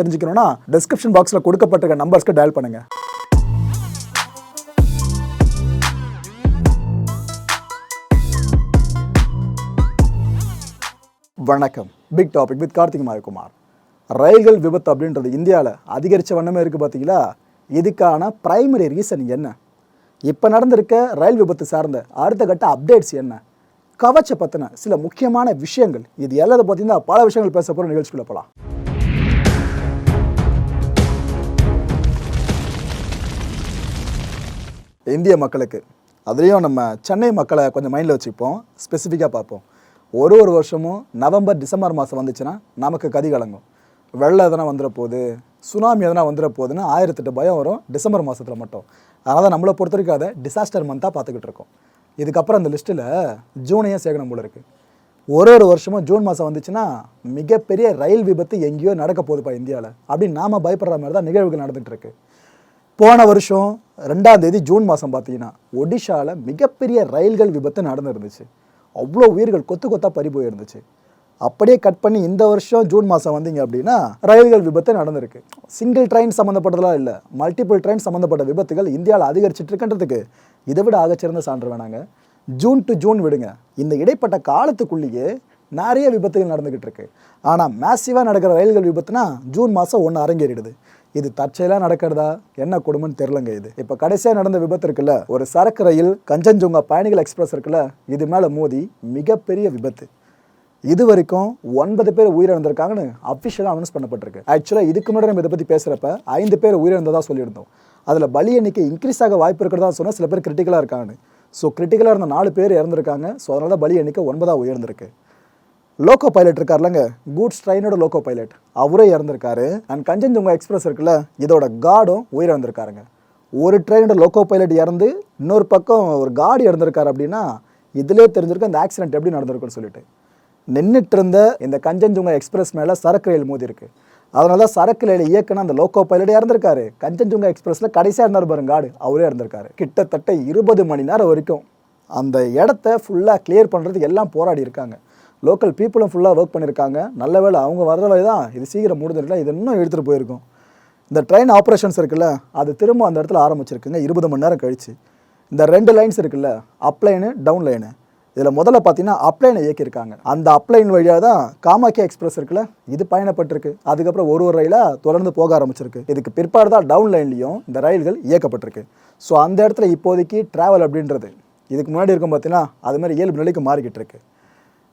தெரிஞ்சுக்கணும்னா டிஸ்கிரிப்ஷன் பாக்ஸில் கொடுக்கப்பட்டிருக்க நம்பர்ஸ்க்கு டயல் பண்ணுங்க. வணக்கம். Big topic with Karthik Mayakumar. ரயில்கள் விபத்து அப்படின்றது இந்தியாவில் அதிகரித்த வண்ணமே இருக்குது பார்த்தீங்களா இதுக்கான பிரைமரி ரீசன் என்ன? இப்போ நடந்திருக்க ரயில் விபத்து சார்ந்த அடுத்த கட்ட அப்டேட்ஸ் என்ன? கவச்ச பற்றின சில முக்கியமான விஷயங்கள். இது எல்லாத்தை பார்த்தீங்கன்னா பல விஷயங்கள் பேச போகிற நிகழ்ச்சிக்குள்ளே போகலாம் இந்திய மக்களுக்கு. அதுலேயும் நம்ம சென்னை மக்களை கொஞ்சம் மைண்டில் வச்சுப்போம். ஸ்பெசிஃபிக்காக பார்ப்போம். ஒரு ஒரு வருஷமும் நவம்பர் டிசம்பர் மாதம் வந்துச்சுன்னா நமக்கு கதி கலங்கும். வெள்ளம் எதனா வந்துட போகுது சுனாமி எதனா வந்துட போகுதுன்னு ஆயிரத்தெட்டு பயம் வரும் டிசம்பர் மாதத்தில் மட்டும். அதனால் தான் நம்மளை பொறுத்த வரைக்கும் அதை டிசாஸ்டர் மந்தாக பார்த்துக்கிட்டு இருக்கோம். இதுக்கப்புறம் அந்த லிஸ்ட்டில் ஜூனையும் சேர்க்கணும் போல இருக்குது ஒரு ஒரு வருஷமும் ஜூன் மாதம் வந்துச்சுன்னா மிகப்பெரிய ரயில் விபத்து எங்கேயோ நடக்க போகுதுப்பா இந்தியாவில் அப்படின்னு நாம பயப்படுற மாதிரி தான் நிகழ்வுகள் நடந்துகிட்டு இருக்குது போன வருஷம் ரெண்டாம் தேதி ஜூன் மாதம் பார்த்தீங்கன்னா ஒடிஷாவில் மிகப்பெரிய ரயில்கள் விபத்து நடந்துருந்துச்சு. அவ்வளோ உயிர்கள் கொத்து கொத்தாக பறி போயிருந்துச்சு. அப்படியே கட் பண்ணி இந்த வருஷம் ஜூன் மாதம் வந்தீங்க அப்படின்னா ரயில்கள் விபத்து நடந்திருக்கு. சிங்கிள் ட்ரெயின் சம்மந்தப்பட்டதெல்லாம் இல்லை. மல்டிபிள் ட்ரெயின் சம்மந்தப்பட்ட விபத்துகள் இந்தியாவில் அதிகரிச்சுட்டு இருக்குன்றதுக்கு இதை விட ஆகச்சிறந்த சான்று வேணாங்க. ஜூன் டு ஜூன் விடுங்க. இந்த இடைப்பட்ட காலத்துக்குள்ளேயே நிறைய விபத்துகள் நடந்துக்கிட்டு இருக்கு. ஆனால் மேசிவாக நடக்கிற ரயில்கள் விபத்துனா ஜூன் மாதம் ஒன்று அரங்கேறிடுது. இது தற்செயலாக நடக்கிறதா? என்ன கொடுமைன்னு தெரிலங்க இது. இப்போ கடைசியாக நடந்த விபத்து இருக்குல்ல ஒரு சரக்கு ரயில் கஞ்சஞ்சுங்கா பயணிகள் எக்ஸ்பிரஸ் இருக்குல்ல இது மேலே மோதி மிகப்பெரிய விபத்து. இது வரைக்கும் ஒன்பது பேர் உயிரிழந்திருக்காங்கன்னு அஃபிஷியலாக அனௌன்ஸ் பண்ணப்பட்டிருக்கு. ஆக்சுவலாக இதுக்கு முன்னாடி நம்ம இதை பற்றி பேசுகிறப்ப ஐந்து பேர் உயிரிழந்ததாக சொல்லியிருந்தோம். அதில் பலி எண்ணிக்கை இன்க்ரீஸ் ஆக வாய்ப்பு இருக்கிறதா சொன்னால் சில பேர் கிரிட்டிக்கலாக இருக்காங்கன்னு. ஸோ கிரிட்டிக்கலாக இருந்த நாலு பேர் இறந்துருக்காங்க. ஸோ அதனால் பலி எண்ணிக்கை ஒன்பதாக உயர்ந்திருக்கு. லோக்கோ பைலட் இருக்கார்லங்க. கூட்ஸ் ட்ரெயினோட லோக்கோ பைலட் அவரே இறந்திருக்காரு. அண்ட் கஞ்சன்ஜுங்கா எக்ஸ்பிரஸ் இருக்குல்ல இதோட கார்டும் உயிரிழந்திருக்காருங்க ஒரு ட்ரெயினோட லோக்கோ பைலட் இறந்து இன்னொரு பக்கம் ஒரு கார்டு இறந்திருக்காரு அப்படின்னா இதிலே தெரிஞ்சிருக்கு அந்த ஆக்சிடென்ட் எப்படி நடந்திருக்குன்னு சொல்லிட்டு. நின்றுட்டு இருந்த இந்த கஞ்சன்ஜுங்கா எக்ஸ்பிரஸ் மேலே சரக்கு ரயில் மோதி இருக்கு. அதனால தான் சரக்கு ரயில் இயக்குன அந்த லோக்கோ பைலட் இறந்திருக்காரு. கஞ்சன்ஜுங்கா எக்ஸ்பிரஸில் கடைசியாக இருந்தார் பாருங்க காடு. அவரே இறந்திருக்காரு. கிட்டத்தட்ட இருபது மணி நேரம் வரைக்கும் அந்த இடத்த ஃபுல்லாக கிளியர் பண்ணுறதுக்கு எல்லாம் போராடி இருக்காங்க. லோக்கல் பீப்புளும் ஃபுல்லாக ஒர்க் பண்ணியிருக்காங்க நல்ல வேளை அவங்க வர்ற வழி தான் இது சீக்கிரம் முடிஞ்சிருக்கல இது இன்னும் எடுத்துகிட்டு போயிருக்கும். இந்த ட்ரெயின் ஆப்ரேஷன்ஸ் இருக்குல்ல அது திரும்ப அந்த இடத்துல ஆரம்பிச்சிருக்குங்க. இருபது மணி நேரம் கழிச்சு. இந்த ரெண்டு லைன்ஸ் இருக்குல்ல அப்லைனு டவுன் லைனு இதில் முதல்ல பார்த்தீங்கன்னா அப்லைனை இயக்கியிருக்காங்க. அந்த அப்லைன் வழியாக தான் காமாக்கியா எக்ஸ்பிரஸ் இருக்குல்ல இது பயணப்பட்டிருக்கு. அதுக்கப்புறம் ஒரு ஒரு ரயிலாக தொடர்ந்து போக ஆரம்பிச்சிருக்கு. இதுக்கு பிற்பாடு தான் டவுன் லைன்லையும் இந்த ரயில்கள் இயக்கப்பட்டிருக்கு. ஸோ அந்த இடத்துல இப்போதைக்கு ட்ராவல் அப்படின்றது இதுக்கு முன்னாடி இருக்கும் பார்த்தீங்கன்னா அது மாதிரி இயல்பு நிலைக்கு மாறிக்கிட்டு இருக்குது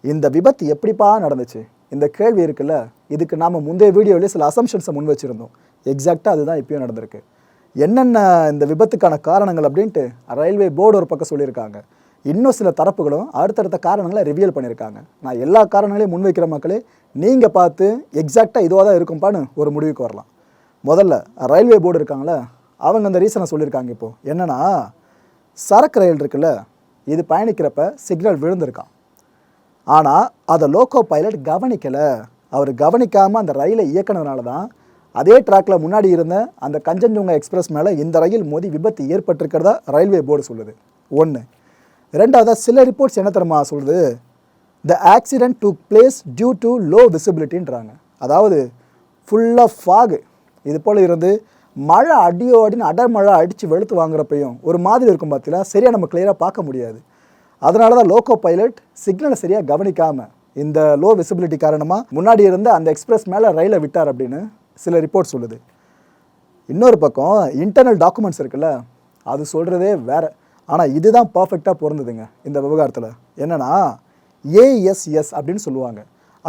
இந்த விபத்து எப்படிப்பா நடந்துச்சு? இந்த கேள்வி இருக்குல்ல? இதுக்கு நாம் முந்தைய வீடியோவிலே சில அசம்ஷன்ஸை முன் வச்சுருந்தோம். எக்ஸாக்டாக அதுதான் இப்பயும் நடந்திருக்கு. என்னென்ன இந்த விபத்துக்கான காரணங்கள் அப்படின்ட்டு ரயில்வே போர்டு ஒரு பக்கம் சொல்லியிருக்காங்க. இன்னும் சில தரப்புகளும் அடுத்தடுத்த காரணங்களை ரிவியல் பண்ணியிருக்காங்க. நான் எல்லா காரணங்களையும் முன்வைக்கிற மக்களே நீங்கள் பார்த்து எக்ஸாக்டாக இதுவாக தான் இருக்கும்பான்னு ஒரு முடிவுக்கு வரலாம். முதல்ல ரயில்வே போர்டு இருக்காங்களே அவங்க அந்த ரீசனை சொல்லியிருக்காங்க இப்போது என்னென்னா சரக்கு ரயில் இருக்குல்ல இது பயணிக்கிறப்ப சிக்னல் விழுந்திருக்கான் ஆனால் அதை லோக்கோ பைலட் கவனிக்கலை. அவர் கவனிக்காமல் அந்த ரயிலை இயக்கினதுனால தான் அதே ட்ராக்ல முன்னாடி இருந்த அந்த கஞ்சன்ஜுங்கா எக்ஸ்பிரஸ் மேலே இந்த ரயில் மோதி விபத்து ஏற்பட்டிருக்கிறதா ரயில்வே போர்டு சொல்லுது. ஒன்று ரெண்டாவதாக சில ரிப்போர்ட்ஸ் என்ன தெரியுமா சொல்லுது? The accident to place due to low விசிபிலிட்டின்றாங்க அதாவது ஃபுல்லாக ஃபாகு இது போல் இருந்து மழை அடியோ அடின்னு அடர் மழை அடித்து வெளுத்து வாங்குறப்பையும் ஒரு மாதிரி இருக்கும் பார்த்தீங்களா சரியாக நம்ம கிளியராக பார்க்க முடியாது. அதனால தான் லோக்கோ பைலட் சிக்னலை சரியாக கவனிக்காமல் இந்த லோ விசிபிலிட்டி காரணமாக முன்னாடி இருந்த அந்த எக்ஸ்பிரஸ் மேலே ரயிலை விட்டார் அப்படின்னு சில ரிப்போர்ட் சொல்லுது. இன்னொரு பக்கம் இன்டர்னல் டாக்குமெண்ட்ஸ் இருக்குல்ல அது சொல்கிறதே வேற. ஆனால் இதுதான் பர்ஃபெக்டாக பொருந்ததுங்க இந்த விவகாரத்தில். என்னென்னா ஏஎஸ்எஸ் அப்படின்னு சொல்லுவாங்க.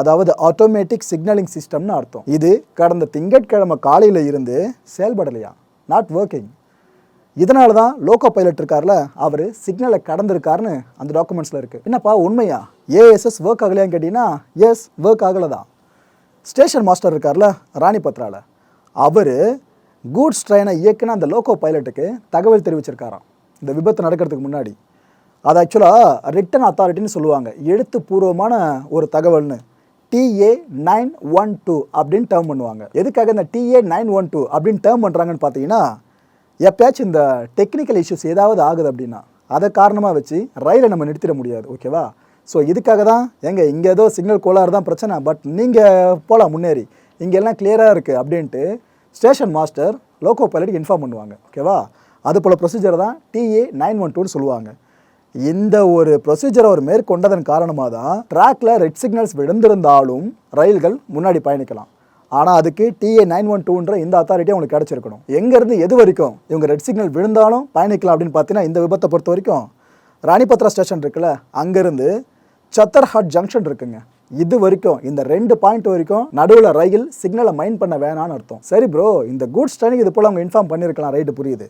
அதாவது ஆட்டோமேட்டிக் சிக்னலிங் சிஸ்டம்னு அர்த்தம். இது கடந்த திங்கட்கிழமை காலையில் இருந்து செயல்படலையா? நாட் ஒர்க்கிங் இதனால தான் லோக்கோ பைலட் இருக்கார்ல அவர் சிக்னலை கடந்திருக்காருன்னு அந்த டாக்குமெண்ட்ஸில் இருக்குது என்னப்பா உண்மையா? ஏஎஸ்எஸ் ஒர்க் ஆகலையான்னு கேட்டிங்கன்னா எஸ் ஒர்க் ஆகலை தான் ஸ்டேஷன் மாஸ்டர் இருக்கார்ல ராணி பத்ரால. அவர் கூட்ஸ் ட்ரெயினை இயக்குன அந்த லோக்கோ பைலட்டுக்கு தகவல் தெரிவிச்சிருக்காராம். இந்த விபத்து நடக்கிறதுக்கு முன்னாடி. அது ஆக்சுவலாக ரிட்டன் அத்தாரிட்டின்னு சொல்லுவாங்க. எழுத்துப்பூர்வமான ஒரு தகவல்னு. டிஏ நைன் ஒன் டூ அப்படின்னு டேர்ம் பண்ணுவாங்க. எதுக்காக இந்த டிஏ நைன் ஒன் டூ அப்படின்னு டேர்ம் பண்ணுறாங்கன்னு பார்த்தீங்கன்னா எப்பயாச்சும் இந்த டெக்னிக்கல் இஷ்யூஸ் ஏதாவது ஆகுது அப்படின்னா அதை காரணமாக வச்சு ரயிலை நம்ம நிறுத்திட முடியாது ஓகேவா ஸோ இதுக்காக தான் எங்க இங்கே ஏதோ சிக்னல் கோளாறு தான் பிரச்சனை பட் நீங்கள் போகலாம் முன்னேறி. இங்கே எல்லாம் கிளியராக இருக்குது அப்படின்ட்டு ஸ்டேஷன் மாஸ்டர் லோக்கோ பைலட்டுக்கு இன்ஃபார்ம் பண்ணுவாங்க ஓகேவா அது போல் ப்ரொசீஜர் தான் டிஏ நைன் ஒன் டூன்னு சொல்லுவாங்க. இந்த ஒரு ப்ரொசீஜரை அவர் மேற்கொண்டதன் காரணமாக தான் ட்ராக்ல ரெட் சிக்னல்ஸ் விழுந்திருந்தாலும் ரயில்கள் முன்னாடி பயணிக்கலாம். ஆனால் அதுக்கு டிஏ நைன் ஒன் டூன்ற இந்த அத்தாரிட்டி அவங்களுக்கு கிடச்சிருக்கணும். எங்கேருந்து எது வரைக்கும் இவங்க ரெட் சிக்னல் விழுந்தாலும் பயணிக்கலாம் அப்படின்னு பார்த்தீங்கன்னா இந்த விபத்தை பொறுத்த வரைக்கும் ராணிபத்ரா ஸ்டேஷன் இருக்குல்ல அங்கேருந்து சத்தர்ஹாட் ஜங்ஷன் இருக்குங்க. இது வரைக்கும் இந்த ரெண்டு பாயிண்ட் வரைக்கும் நடுவில் ரயில் சிக்னலை மைண்ட் பண்ண வேணாம்னு அர்த்தம். சரி ப்ரோ இந்த குட்ஸ் ட்ரெயினுக்கு இது போல் அவங்க இன்ஃபார்ம் பண்ணியிருக்கலாம் ரைட்டு புரியுது.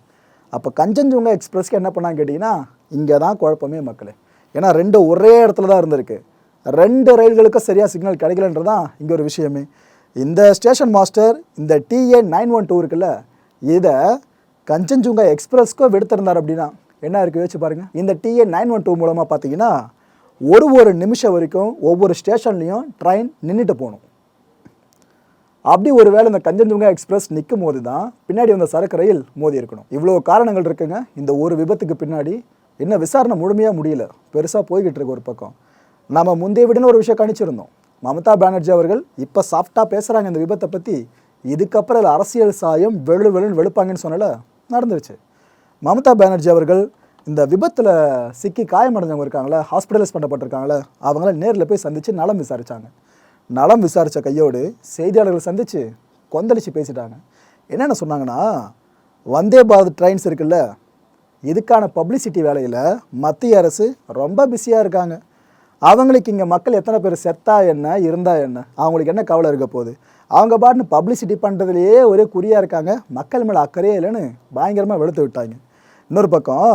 அப்போ கஞ்சன்ஜுங்கா எக்ஸ்பிரஸ்க்கு என்ன பண்ணாங்க கேட்டிங்கன்னா இங்கே தான் குழப்பமே மக்களே. ஏன்னா ரெண்டு ஒரே இடத்துல தான் இருந்திருக்கு. ரெண்டு ரயில்களுக்கும் சரியாக சிக்னல் கிடைக்கலன்றது தான் இங்கே ஒரு விஷயமே. இந்த ஸ்டேஷன் மாஸ்டர் இந்த டிஏ நைன் ஒன் டூ இருக்குல்ல இதை கஞ்சன்ஜுங்கா எக்ஸ்பிரஸ்க்கோ விடுத்திருந்தார் அப்படின்னா என்ன இருக்குது யோசிச்சு பாருங்கள் இந்த டிஏ நைன் ஒன் டூ மூலமாக பார்த்தீங்கன்னா ஒரு ஒரு நிமிஷம் வரைக்கும் ஒவ்வொரு ஸ்டேஷன்லேயும் ட்ரெயின் நின்றுட்டு போகணும். அப்படி ஒரு வேளை இந்த கஞ்சன்ஜுங்கா எக்ஸ்பிரஸ் நிற்கும் போது தான் பின்னாடி வந்த சரக்கு ரயில் மோதி இருக்கணும். இவ்வளோ காரணங்கள் இருக்குங்க. இந்த ஒரு விபத்துக்கு பின்னாடி இன்னும் விசாரணை முழுமையாக முடியல. பெருசாக போய்கிட்டு இருக்கு ஒரு பக்கம். நம்ம முந்தைய விடன்னு ஒரு விஷயம் கணிச்சிருந்தோம். மமதா பானர்ஜி அவர்கள் இப்போ சாஃப்டாக பேசுகிறாங்க இந்த விபத்தை பற்றி இதுக்கப்புறம் அதில் அரசியல் சாயம் வெளு வெளுன்னு வெளுப்பாங்கன்னு சொன்னல நடந்துருச்சு. மமதா பானர்ஜி அவர்கள் இந்த விபத்தில் சிக்கி காயமடைஞ்சவங்க இருக்காங்களே ஹாஸ்பிட்டலைஸ் பண்ணப்பட்டிருக்காங்களே அவங்கள நேரில் போய் சந்தித்து நலம் விசாரித்தாங்க நலம் விசாரித்த கையோடு செய்தியாளர்கள் சந்தித்து கொந்தளித்து பேசிட்டாங்க. என்னென்ன சொன்னாங்கன்னா வந்தே பாரத் ட்ரெயின்ஸ் இருக்குல்ல இதுக்கான பப்ளிசிட்டி வேலையில் மத்திய அரசு ரொம்ப பிஸியாக இருக்காங்க. அவங்களுக்கு இங்கே மக்கள் எத்தனை பேர் செத்தா என்ன இருந்தா என்ன? அவங்களுக்கு என்ன கவலை இருக்க போகுது? அவங்க பாட்டுன்னு பப்ளிசிட்டி பண்ணுறதுலையே ஒரே குறியாக இருக்காங்க. மக்கள் மேலே அக்கறையே இல்லைன்னு பயங்கரமாக வெளுத்து விட்டாங்க. இன்னொரு பக்கம்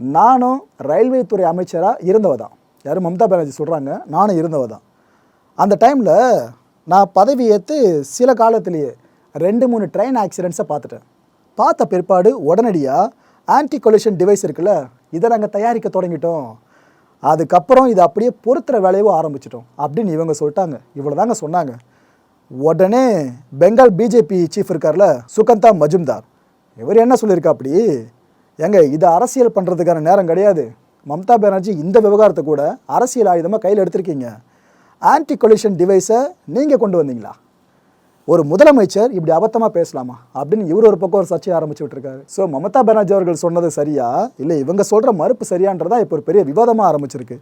நானும் ரயில்வே துறை அமைச்சராக இருந்தவ தான் யாரும் மம்தா பானர்ஜி சொல்கிறாங்க நானும் இருந்தவ தான் அந்த டைமில் நான் பதவி ஏற்று சில காலத்திலேயே ரெண்டு மூணு ட்ரெயின் ஆக்சிடென்ட்ஸை பார்த்துட்டேன். பார்த்த பிற்பாடு உடனடியாக ஆன்டி கொலிஷன் டிவைஸ் இருக்குல்ல இதை நாங்கள் தயாரிக்க தொடங்கிட்டோம். அதுக்கப்புறம் இதை அப்படியே பொருத்துற வேலையவும் ஆரம்பிச்சிட்டோம். அப்படின்னு இவங்க சொல்லிட்டாங்க. இவ்வளோ தாங்க சொன்னாங்க. உடனே பெங்கால் பிஜேபி சீஃப் இருக்கார்ல சுகந்தா மஜும்தார். இவர் என்ன சொல்லியிருக்கா அப்படி? ஏங்க இது அரசியல் பண்ணுறதுக்கான நேரம் கிடையாது. மம்தா பானர்ஜி இந்த விவகாரத்தை கூட அரசியல் ஆயுதமாக கையில் எடுத்திருக்கீங்க. ஆன்டி கொலிஷன் டிவைஸை நீங்கள் கொண்டு வந்தீங்களா? ஒரு முதலமைச்சர் இப்படி அபத்தமாக பேசலாமா? அப்படின்னு இவர் ஒரு பக்கம் ஒரு சர்ச்சையை ஆரம்பிச்சு விட்டுருக்காரு. ஸோ மமதா பானர்ஜி அவர்கள் சொன்னது சரியா? இல்லை இவங்க சொல்கிற மறுப்பு சரியான்றதா இப்போ ஒரு பெரிய விவாதமாக ஆரம்பிச்சிருக்கு.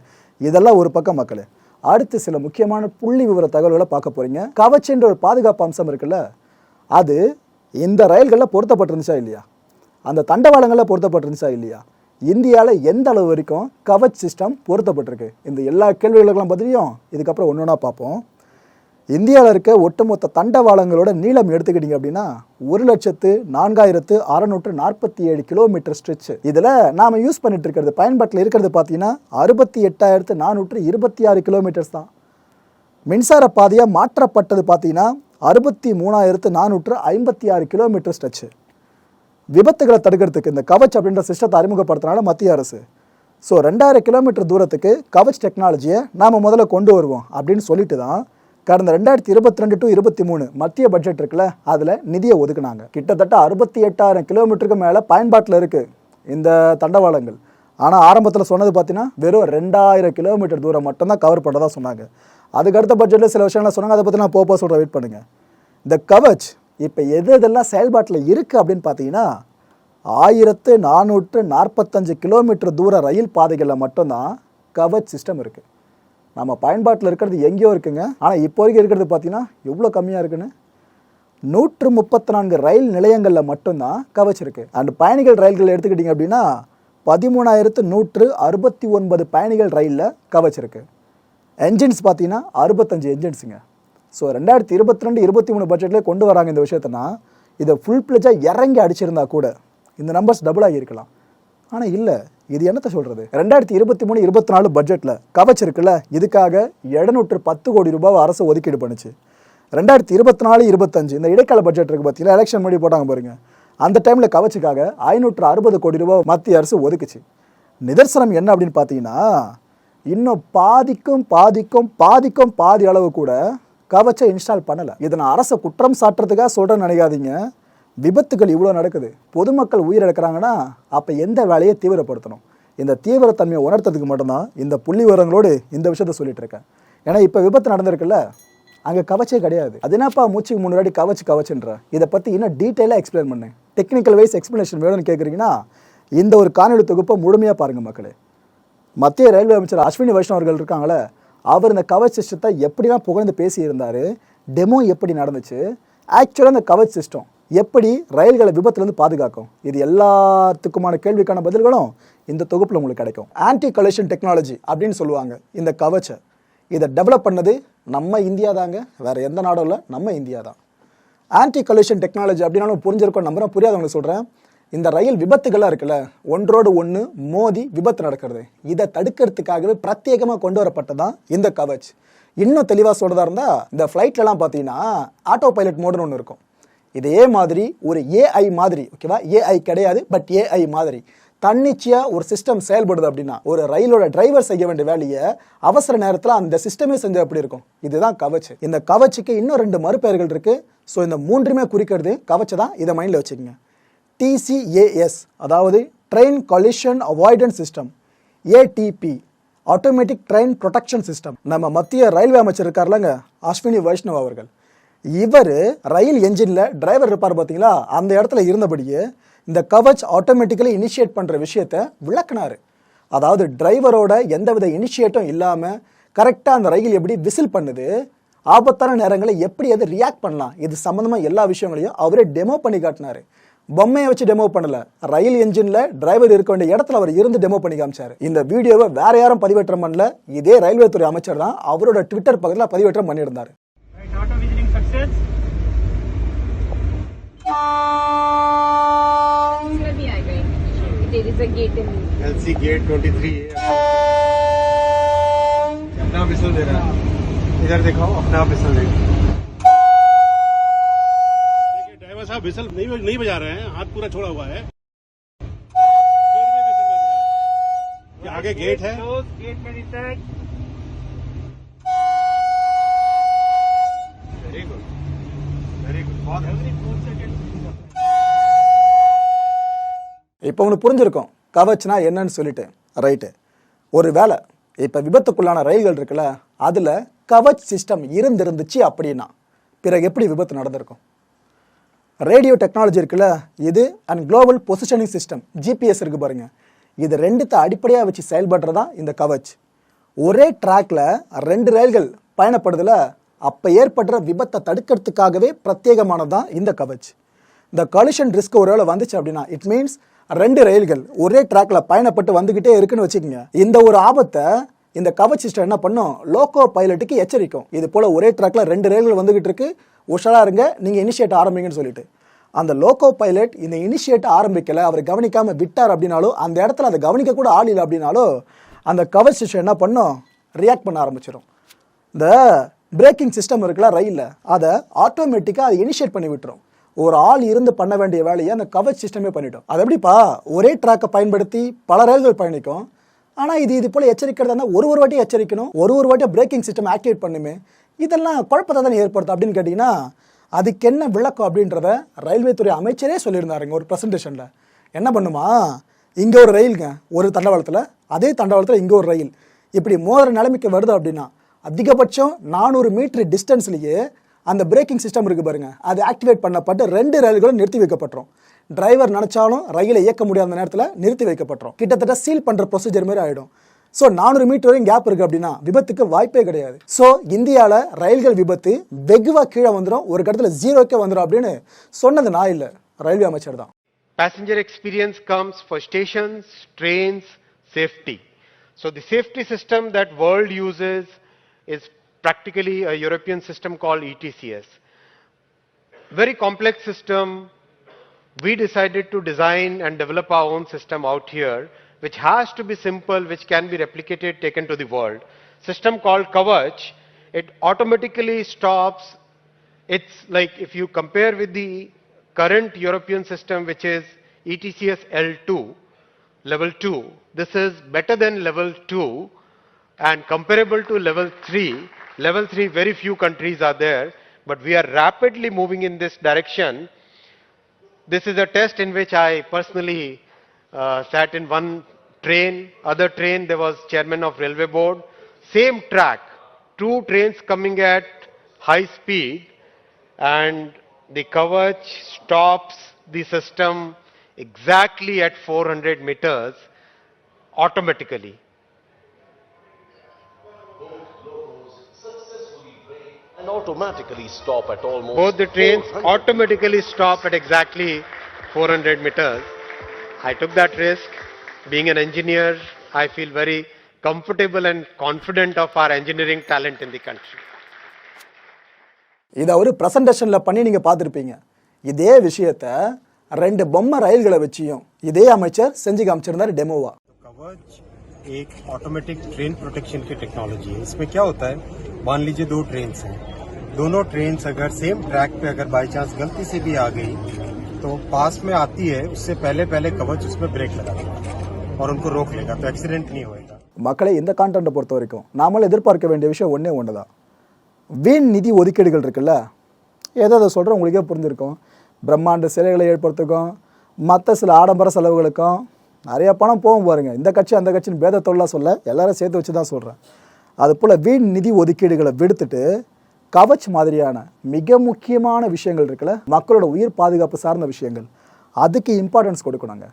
இதெல்லாம் ஒரு பக்கம் மக்களே. அடுத்து சில முக்கியமான புள்ளி விவர தகவல்களை பார்க்க போகிறீங்க கவச்சின்ற ஒரு பாதுகாப்பு அம்சம் இருக்குல்ல அது இந்த ரயில்களில் பொருத்தப்பட்டிருந்துச்சா இல்லையா? அந்த தண்டவாளங்களில் பொருத்தப்பட்டிருந்துச்சா இல்லையா? இந்தியாவில் எந்த அளவு வரைக்கும் கவச் சிஸ்டம் பொருத்தப்பட்டிருக்கு? இந்த எல்லா கேள்விகளுக்கெல்லாம் பதிலையும் இதுக்கப்புறம் ஒன்று ஒன்றா பார்ப்போம். இந்தியாவில் இருக்க ஒட்டுமொத்த தண்டவாளங்களோட நீளம் எடுத்துக்கிட்டீங்க அப்படின்னா ஒரு லட்சத்து நான்காயிரத்து அறநூற்று நாற்பத்தி ஏழு கிலோமீட்டர் ஸ்ட்ரிச்சு இதில் நாம் யூஸ் பண்ணிட்டு இருக்கிறது பயன்பாட்டில் இருக்கிறது பார்த்தீங்கன்னா அறுபத்தி எட்டாயிரத்து நானூற்று இருபத்தி ஆறு கிலோமீட்டர்ஸ் தான். மின்சார பாதையாக மாற்றப்பட்டது பார்த்தீங்கன்னா அறுபத்தி மூணாயிரத்து நானூற்று ஐம்பத்தி ஆறு கிலோமீட்டர் ஸ்ட்ரெச்சு விபத்துகளை தடுக்கிறதுக்கு இந்த கவச் அப்படின்ற சிஸ்டத்தை அறிமுகப்படுத்தினால மத்திய அரசு. ஸோ ரெண்டாயிரம் கிலோமீட்டர் தூரத்துக்கு கவச் டெக்னாலஜியை நாம் முதல்ல கொண்டு வருவோம் அப்படின்னு சொல்லிட்டு தான் கடந்த ரெண்டாயிரத்தி இருபத்தி ரெண்டு டு இருபத்தி மூணு மத்திய பட்ஜெட் இருக்குல்ல அதில் நிதியை ஒதுக்குனாங்க. கிட்டத்தட்ட அறுபத்தி எட்டாயிரம் கிலோமீட்டருக்கு மேலே பயன்பாட்டில் இருக்குது இந்த தண்டவாளங்கள். ஆனால் ஆரம்பத்தில் சொன்னது பார்த்தீங்கன்னா வெறும் ரெண்டாயிரம் கிலோமீட்டர் தூரம் மட்டும்தான் கவர் பண்ணதா சொன்னாங்க. அதுக்கு அடுத்த பட்ஜெட்டில் சில விஷயங்கள்லாம் சொன்னாங்க. அதை பற்றி நான் போக சொல்கிற வெயிட் பண்ணுங்கள் இந்த கவச் இப்போ எது எதெல்லாம் செயல்பாட்டில் இருக்குது அப்படின்னு பார்த்தீங்கன்னா ஆயிரத்து நானூற்று நாற்பத்தஞ்சு கிலோமீட்டர் தூர ரயில் பாதைகளில் மட்டும்தான் கவச் சிஸ்டம் இருக்குது நம்ம பயன்பாட்டில் இருக்கிறது எங்கேயோ இருக்குங்க. ஆனால் இப்போ வரைக்கும் இருக்கிறது பார்த்தீங்கன்னா எவ்வளோ கம்மியாக இருக்குன்னு? நூற்று முப்பத்தி நான்கு ரயில் நிலையங்களில் மட்டும்தான் கவச் இருக்கு அண்ட் பயணிகள் ரயில்கள் எடுத்துக்கிட்டிங்க அப்படின்னா பதிமூணாயிரத்து நூற்று அறுபத்தி ஒன்பது பயணிகள் ரயிலில் கவச்சிருக்கு. என்ஜின்ஸ் பார்த்தீங்கன்னா அறுபத்தஞ்சு என்ஜின்ஸுங்க ஸோ ரெண்டாயிரத்தி இருபத்தி ரெண்டு இருபத்தி மூணு பட்ஜெட்லேயே கொண்டு வராங்க இந்த விஷயத்தனா இதை ஃபுல் பிளஜாக இறங்கி அடிச்சிருந்தா கூட இந்த நம்பர்ஸ் டபுள் ஆகியிருக்கலாம் ஆனால் இல்லை. இது என்னத்தை சொல்கிறது ரெண்டாயிரத்தி இருபத்தி மூணு இருபத்தி நாலு பட்ஜெட்டில் கவச் இருக்குல்ல இதுக்காக எழுநூற்று பத்து கோடி ரூபாய் அரசு ஒதுக்கீடு பண்ணுச்சு. ரெண்டாயிரத்தி இருபத்தி நாலு இருபத்தஞ்சு இந்த இடைக்கால பட்ஜெட் இருக்கு பார்த்தீங்களா எலெக்ஷன் முடி போட்டாங்க பாருங்க. அந்த டைமில் கவச்சுக்காக ஐநூற்று அறுபது கோடி ரூபாய் மத்திய அரசு ஒதுக்குச்சு. நிதர்சனம் என்ன அப்படின்னு பார்த்தீங்கன்னா இன்னும் பாதிக்கும் பாதிக்கும் பாதிக்கும் பாதி அளவு கூட கவச்சை இன்ஸ்டால் பண்ணலை. இதை நான் அரசை குற்றம் சாட்டுறதுக்காக சொல்கிறேன்னு நினைக்காதீங்க. விபத்துகள் இவ்வளோ நடக்குது. பொதுமக்கள் உயிரிழக்கிறாங்கன்னா அப்போ எந்த வேலையை தீவிரப்படுத்தணும்? இந்த தீவிரத்தன்மையை உணர்த்ததுக்கு மட்டும்தான் இந்த புள்ளி விவரங்களோடு இந்த விஷயத்த சொல்லிட்டு இருக்கேன். ஏன்னா இப்போ விபத்து நடந்திருக்குல்ல அங்கே கவச்சே கிடையாது. அது என்னப்பா மூச்சுக்கு முன்னாடி கவச்சு கவச்சுன்ற? இதை பற்றி இன்னும் டீட்டெயிலாக எக்ஸ்பிளைன் பண்ணு. டெக்னிக்கல் வைஸ் எக்ஸ்ப்ளனேஷன் வேணும்னு கேட்குறீங்கன்னா இந்த ஒரு காணொலி தொகுப்பை முழுமையாக பாருங்கள் மக்களே. மத்திய ரயில்வே அமைச்சர் அஸ்வினி வைஷ்ணவ் அவர்கள் இருக்காங்களே அவர் இந்த கவச் சிஸ்டத்தை எப்படிலாம் புகழ்ந்து பேசியிருந்தார் டெமோ எப்படி நடந்துச்சு ஆக்சுவலாக அந்த கவச் சிஸ்டம் எப்படி ரயில்களை விபத்துலேருந்து பாதுகாக்கும்? இது எல்லாத்துக்குமான கேள்விக்கான பதில்களும் இந்த தொகுப்பில் உங்களுக்கு கிடைக்கும். ஆன்டி கலெக்ஷன் டெக்னாலஜி அப்படின்னு சொல்லுவாங்க இந்த கவச்சை இதை டெவலப் பண்ணது நம்ம இந்தியா தாங்க வேறு எந்த நாடும் இல்லை நம்ம இந்தியா தான். ஆன்டி கலெக்ஷன் டெக்னாலஜி அப்படின்னாலும் புரிஞ்சிருக்கும் நம்புறேன் புரியாதவங்க சொல்கிறேன் இந்த ரயில் விபத்துகள்லாம் இருக்குல்ல ஒன்றோடு ஒன்று மோதி விபத்து நடக்கிறது. இதை தடுக்கிறதுக்காகவே பிரத்யேகமாக கொண்டு வரப்பட்டது தான் இந்த கவச் இன்னும் தெளிவாக சொல்கிறதா இருந்தால் இந்த ஃப்ளைட்லலாம் பார்த்தீங்கன்னா ஆட்டோ பைலட் மோடுன்னு ஒன்று இருக்கும். இதே மாதிரி ஒரு ஏஐ மாதிரி ஓகேவா ஏஐ கிடையாது பட் ஏஐ மாதிரி. தன்னிச்சையாக ஒரு சிஸ்டம் செயல்படுது அப்படின்னா ஒரு ரயிலோட டிரைவர் செய்ய வேண்டிய வேலையை அவசர நேரத்தில் அந்த சிஸ்டமே செஞ்சா எப்படி இருக்கும்? இதுதான் கவச்சு. இந்த கவச்சுக்கு இன்னும் ரெண்டு மறுபெயர்கள் இருக்குது ஸோ இந்த மூன்றுமே குறிக்கிறது கவச்சை தான் இதை மைண்டில் வச்சுக்கோங்க. டிசிஏஎஸ் அதாவது train collision avoidance system ATP automatic train protection system நம்ம மத்திய ரயில்வே அமைச்சர் இருக்கார்லங்க அஸ்வினி வைஷ்ணவ் அவர்கள். இவர் ரயில் என்ஜினில் டிரைவர் இருப்பார் பார்த்தீங்களா அந்த இடத்துல இருந்தபடியே இந்த கவச் ஆட்டோமேட்டிக்கலி இனிஷியேட் பண்ணுற விஷயத்த விளக்குனார். அதாவது டிரைவரோட எந்தவித இனிஷியேட்டும் இல்லாமல் கரெக்டாக அந்த ரயில் எப்படி விசில் பண்ணுது ஆபத்தான நேரங்களை எப்படி அது ரியாக்ட் பண்ணலாம் இது சம்மந்தமாக எல்லா விஷயங்களையும் அவரே டெமோ பண்ணி காட்டினார். பொம்மையை வச்சு டெமோ பண்ணல ரயில் என்ஜினில் டிரைவர் இருக்க வேண்டிய இடத்துல அவர் இருந்து டெமோ பண்ணி காமிச்சார். இந்த வீடியோவை வேற யாரும் பதிவேற்றம் பண்ணல இதே ரயில்வே துறை அமைச்சர் தான் அவரோட ட்விட்டர் பக்கத்தில் பதிவேற்றம் பண்ணியிருந்தார். There is a gate अपना बिसल दे रहा है। इधर देखो अपना बिसल दे साहब बिसल नहीं नहीं बजा रहे हैं, हाथ पूरा छोड़ा हुआ है। आगे गेट है। गेट में वेरी गुड वेरी गुड बहुत இப்போ உங்களுக்கு புரிஞ்சிருக்கும். கவச்னா என்னன்னு சொல்லிட்டு ரைட்டு ஒரு வேலை இப்போ விபத்துக்குள்ளான ரயில்கள் இருக்குல்ல அதில் கவச் சிஸ்டம் இருந்திருந்துச்சு அப்படின்னா பிறகு எப்படி விபத்து நடந்திருக்கும்? ரேடியோ டெக்னாலஜி இருக்குல்ல இது and global positioning system GPS இருக்குது பாருங்கள் இது ரெண்டுத்தை அடிப்படையாக வச்சு செயல்படுறதா இந்த கவச். ஒரே ட்ராக்ல ரெண்டு ரயில்கள் பயணப்படுதுல அப்போ ஏற்படுற விபத்தை தடுக்கிறதுக்காகவே பிரத்யேகமானது தான் இந்த கவச். இந்த கலிஷன் ரிஸ்க் ஒருவேளை வந்துச்சு அப்படின்னா இட் மீன்ஸ் ரெண்டு ரயில்கள் ஒரே ட்ராக்ல பயணப்பட்டு வந்துகிட்டே இருக்குன்னு வச்சுக்கோங்க. இந்த ஒரு ஆபத்தை இந்த கவச் சிஸ்டம் என்ன பண்ணும்? லோக்கோ பைலட்டுக்கு எச்சரிக்கும். இது போல ஒரே ட்ராக்ல ரெண்டு ரயில்கள் வந்துகிட்டு இருக்கு. உஷாரா இருங்க. நீங்க இனிஷியேட் ஆரம்பிங்கன்னு சொல்லிட்டு. அந்த லோக்கோ பைலட் இந்த இனிஷியேட் ஆரம்பிக்கல. அவர் கவனிக்காம விட்டார் அப்படின்னாலும் அந்த இடத்துல அதை கவனிக்க கூட ஆள் இல்லை அப்படின்னாலும் அந்த கவச் சிஸ்டம் என்ன பண்ணும்? ரியாக்ட் பண்ண ஆரம்பிச்சிடும் இந்த பிரேக்கிங் சிஸ்டம் இருக்குல்ல ரயிலில். அதை ஆட்டோமேட்டிக்காக அதை இனிஷியேட் பண்ணி விட்டுரும். ஒரு ஆள் இருந்து பண்ண வேண்டிய வேலையை அந்த கவச் சிஸ்டமே பண்ணிட்டோம். அது எப்படிப்பா? ஒரே ட்ராக்கை பயன்படுத்தி பல ரயில்கள் பயணிக்கும். ஆனால் இது இது போல் எச்சரிக்கிறதா இருந்தால் ஒரு ஒரு வாட்டி எச்சரிக்கணும். ஒரு ஒரு வாட்டி பிரேக்கிங் சிஸ்டம் ஆக்டிவேட் பண்ணுமே. இதெல்லாம் குழப்பத்தை தானே ஏற்படுத்தும் அப்படின்னு கேட்டிங்கன்னா அதுக்கு என்ன விளக்கம் அப்படின்றத ரயில்வே துறை அமைச்சரே சொல்லியிருந்தாருங்க ஒரு ப்ரெசன்டேஷனில் என்ன பண்ணுமா? இங்கே ஒரு ரயிலுங்க ஒரு தண்டவாளத்தில் அதே தண்டவாளத்தில் இங்கே ஒரு ரயில் இப்படி மோதிர நிலைமைக்கு வருது அப்படின்னா அதிகபட்சம் நானூறு மீட்டர் டிஸ்டன்ஸ்லேயே அந்த பிரேக்கிங் சிஸ்டம் இருக்குது பாருங்கள் அது ஆக்டிவேட் பண்ணப்பட்டு ரெண்டு ரயில்களும் நிறுத்தி வைக்கப்பட்டுரும். டிரைவர் நினச்சாலும் ரயிலை இயக்க முடியாத நேரத்தில் நிறுத்தி வைக்கப்பட்டுரும். கிட்டத்தட்ட சீல் பண்ணுற ப்ரொசீஜர் மாதிரி ஆகிடும் ஸோ நானூறு மீட்டர் வரையும் கேப் இருக்குது அப்படின்னா விபத்துக்கு வாய்ப்பே கிடையாது. ஸோ இந்தியாவில் ரயில்கள் விபத்து வெகுவாக கீழே வந்துடும் ஒரு இடத்துல ஜீரோக்கே வந்துடும் அப்படின்னு சொன்னது நான் இல்லை. ரயில்வே அமைச்சர் தான். Passenger experience comes for stations trains safety so the safety system that world uses is practically a european system called etcs very complex system. We decided to design and develop our own system out here which has to be simple which can be replicated taken to the world. System called kavach it automatically stops. It's like if you compare with the current European system, which is ETCS L2, level 2, this is better than level 2 and comparable to level 3. Level 3, very few countries are there, but we are rapidly moving in this direction. This is a test in which I personally uh, sat in one train, other train there was chairman of railway board, same track, two trains coming at high speed and the Kavach stops the system exactly at 400 meters automatically. and automatically stop at almost Both the trains 400 automatically stop at exactly 400 meters. I took that risk. Being an engineer, I feel very comfortable and confident of our engineering talent in the country. இதை ஒரு ப்ரெசன்டேஷனில் பண்ணி நீங்கள் பார்த்துருப்பீங்க இதே விஷயத்த ரெண்டு பொம்மை ரயில்களை வச்சியும் இதே அமைச்சர் செஞ்சு காமிச்சிருந்தார் டெமோவா कवच एक ऑटोमेटिक ट्रेन प्रोटेक्शन की टेक्नोलॉजी है इसमें क्या होता है मान लीजिए दो ट्रेन हैं दोनों ट्रेन अगर सेम ट्रैक पे अगर बाई चांस गलती से भी आ गई तो पास में आती है उससे पहले पहले कवच उसमें ब्रेक लगा देगा और उनको रोक लेगा तो एक्सीडेंट नहीं होएगा மக்களை இந்த கான்டென்ட்டை பொறுத்த வரைக்கும் நாமளும் எதிர்பார்க்க வேண்டிய விஷயம் ஒன்றே ஒன்று தான் வீண் நிதி ஒதுக்கீடுகள் இருக்குல்ல ஏதோ அதை சொல்கிறேன் உங்களுக்கே புரிஞ்சிருக்கும் பிரம்மாண்ட சிலைகளை ஏற்படுத்துக்கும் மற்ற சில ஆடம்பர செலவுகளுக்கும் நிறைய பணம் போகும் பாருங்க இந்த கட்சி அந்த கட்சின்னு பேதத்தொழிலாக சொல்ல எல்லாரும் சேர்த்து வச்சு தான் சொல்கிறேன் அதுபோல் வீண் நிதி ஒதுக்கீடுகளை விடுத்துட்டு கவச் மாதிரியான மிக முக்கியமான விஷயங்கள் இருக்குல்ல? மக்களோட உயிர் பாதுகாப்பு சார்ந்த விஷயங்கள். அதுக்கு இம்பார்ட்டன்ஸ் கொடுக்கணுங்க.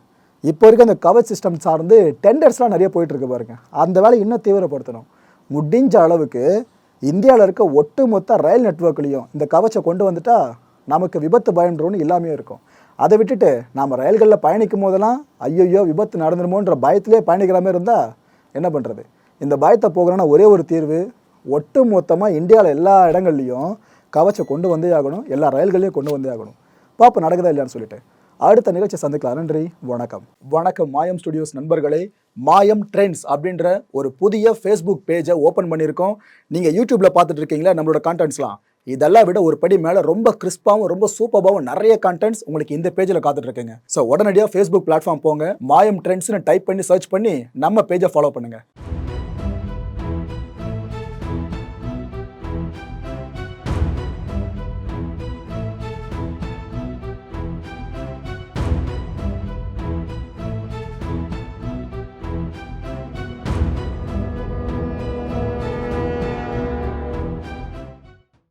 இப்போ இருக்க அந்த கவச் சிஸ்டம் சார்ந்து டெண்டர்ஸ்லாம் நிறைய போயிட்டுருக்கு பாருங்கள் பாருங்க. அந்த வேலை இன்னும் தீவிரப்படுத்தணும். முடிஞ்ச அளவுக்கு இந்தியாவில் இருக்க ஒட்டுமொத்த ரயில் நெட்ஒர்க்லேயும் இந்த கவச்சை கொண்டு வந்துட்டா நமக்கு விபத்து பயன்றோன்னு இல்லாமே இருக்கும். அதை விட்டுட்டு நாம் ரயில்களில் பயணிக்கும் போதெல்லாம் ஐயோயோ விபத்து நடந்துருமோன்ற பயத்திலே பயணிக்கிற மாதிரி இருந்தால் என்ன பண்ணுறது இந்த பயத்தை போகணும்னா ஒரே ஒரு தீர்வு ஒட்டு மொத்தமாக இந்தியாவில் எல்லா இடங்கள்லையும் கவச்சை கொண்டு வந்தே ஆகணும். எல்லா ரயில்களையும் கொண்டு வந்தே ஆகணும். பாப்பா நடக்குதா இல்லையான்னு சொல்லிட்டு. அடுத்த நிகழ்ச்சி சந்திக்கலாம். நன்றி வணக்கம். வணக்கம் மாயம் ஸ்டுடியோஸ் நண்பர்களே. மாயம் ட்ரெண்ட்ஸ் அப்படின்ற ஒரு புதிய ஃபேஸ்புக் பேஜை ஓப்பன் பண்ணியிருக்கோம். நீங்கள் யூடியூப்பில் பார்த்துட்டு இருக்கீங்களா? நம்மளோட கான்டென்ட்ஸ்லாம் இதெல்லாம் விட ஒரு படி மேலே ரொம்ப கிறிஸ்பாவும் ரொம்ப சூப்பராகவும் நிறைய கான்டென்ட்ஸ் உங்களுக்கு இந்த பேஜில் காத்துட்ருக்குங்க ஸோ உடனடியாக ஃபேஸ்புக் பிளாட்ஃபார்ம் போங்க. மாயம் ட்ரெண்ட்ஸ்னு டைப் பண்ணி சர்ச் பண்ணி நம்ம பேஜை ஃபாலோ பண்ணுங்கள்